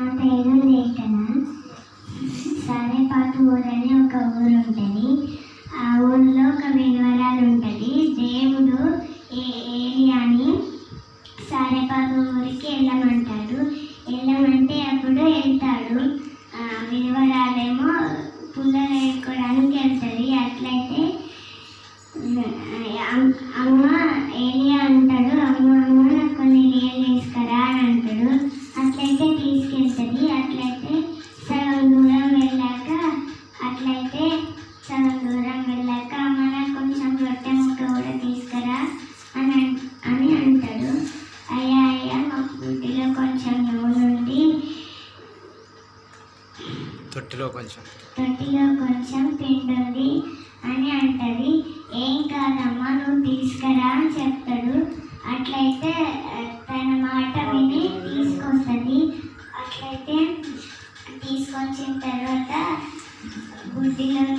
నా పేరు లేఖన సారేపాటు ఊరని ఒక ఊరు ఉంటుంది ఆ ఊరిలో ఒక వినవరాలు ఉంటుంది. దేవుడు ఏ ఏలియాని సారేపాటు ఊరికి వెళ్ళమంటాడు. వెళ్ళమంటే అప్పుడు వెళ్తాడు. వినవరాలేమో పుల్లలు వేసుకోవడానికి వెళ్తుంది అట్లయితే అమ్మ ఏలియా అంటాడు. అమ్మ అమ్మ నాకు కొన్ని నీళ్ళు తీసుకురా అని అంటాడు. తొట్టిలో కొంచెం. తొట్టిలో కొంచెం పిండి అని అంటది. ఏం కాదమ్మా నువ్వు తీసుకురా అని చెప్తాడు. అట్లయితే తన మాట విని తీసుకొస్తుంది. అట్లయితే తీసుకొచ్చిన తర్వాత బుద్ధిలో